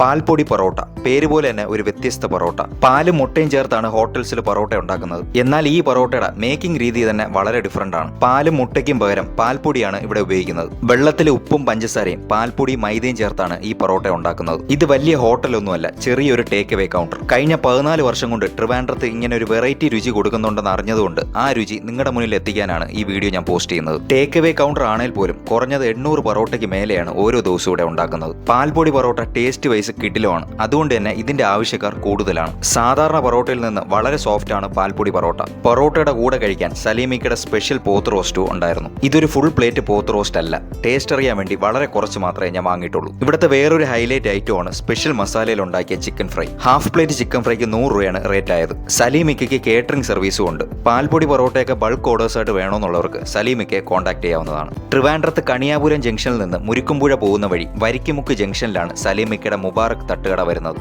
പാൽപ്പൊടി പൊറോട്ട. പേര് പോലെ തന്നെ ഒരു വ്യത്യസ്ത പൊറോട്ട. പാലും മുട്ടയും ചേർത്താണ് ഹോട്ടൽസിൽ പൊറോട്ട ഉണ്ടാക്കുന്നത്. എന്നാൽ ഈ പൊറോട്ടയുടെ മേക്കിംഗ് രീതി തന്നെ വളരെ ഡിഫറെന്റ് ആണ്. പാലും മുട്ടയ്ക്കും പകരം പാൽപ്പൊടിയാണ് ഇവിടെ ഉപയോഗിക്കുന്നത്. വെള്ളത്തിൽ ഉപ്പും പഞ്ചസാരയും പാൽപ്പൊടി മൈദയും ചേർത്താണ് ഈ പൊറോട്ട ഉണ്ടാക്കുന്നത്. ഇത് വലിയ ഹോട്ടലൊന്നുമല്ല ചെറിയൊരു ടേക്ക് അവേ കൗണ്ടർ കഴിഞ്ഞ പതിനാല് വർഷം കൊണ്ട് ട്രിവാൻഡ്രത്ത് ഇങ്ങനെ ഒരു വെറൈറ്റി രുചി കൊടുക്കുന്നുണ്ടെന്ന് അറിഞ്ഞതുകൊണ്ട് ആ രുചി നിങ്ങളുടെ മുന്നിൽ എത്തിക്കാനാണ് ഈ വീഡിയോ ഞാൻ പോസ്റ്റ് ചെയ്യുന്നത്. ടേക്ക് അവേ കൗണ്ടർ ആണെങ്കിൽ പോലും കുറഞ്ഞത് എണ്ണൂറ് പൊറോട്ടയ്ക്ക് മേലെയാണ് ഓരോ ദിവസവും ഇവിടെ ഉണ്ടാക്കുന്നത്. പാൽപ്പൊടി പൊറോട്ട ടേസ്റ്റ് വൈസ് കിടിലുമാണ്. അതുകൊണ്ട് തന്നെ ഇതിന്റെ ആവശ്യക്കാർ കൂടുതലാണ്. സാധാരണ പൊറോട്ടയിൽ നിന്ന് വളരെ സോഫ്റ്റ് ആണ് പാൽപ്പൊടി പൊറോട്ട. പൊറോട്ടയുടെ കൂടെ കഴിക്കാൻ സലീമിക്കയുടെ സ്പെഷ്യൽ പോത്ത് റോസ്റ്റും ഉണ്ടായിരുന്നു. ഇതൊരു ഫുൾ പ്ലേറ്റ് പോത്ത് റോസ്റ്റ് അല്ല. ടേസ്റ്റ് അറിയാൻ വേണ്ടി വളരെ കുറച്ച് മാത്രമേ ഞാൻ വാങ്ങിയിട്ടുള്ളൂ. ഇവിടുത്തെ വേറൊരു ഹൈലൈറ്റ് ഐറ്റമാണ് സ്പെഷ്യൽ മസാലയിൽ ഉണ്ടാക്കിയ chicken fry half plate chicken ഫ്രൈക്ക് നൂറ് രൂപയാണ് റേറ്റ് ആയത്. സലീമിക്കയ്ക്ക് കേറ്ററിംഗ് സർവീസും ഉണ്ട്. പാൽപ്പൊടി പൊറോട്ടയൊക്കെ ബൾക്ക് ഓർഡേഴ്സായിട്ട് വേണമെന്നുള്ളവർക്ക് സലീമിക്കെ കോൺടാക്ട് ചെയ്യാവുന്നതാണ്. ട്രിവാൻഡ്രത്ത് കണിയാപുരം ജംഗ്ഷനിൽ നിന്ന് മുരിക്കുമ്പുഴ പോകുന്ന വഴി വരിക്കുമുക്ക് ജംഗ്ഷനിലാണ് സലീമിക്കയുടെ മുബാറക് തട്ടുകട വരുന്നത്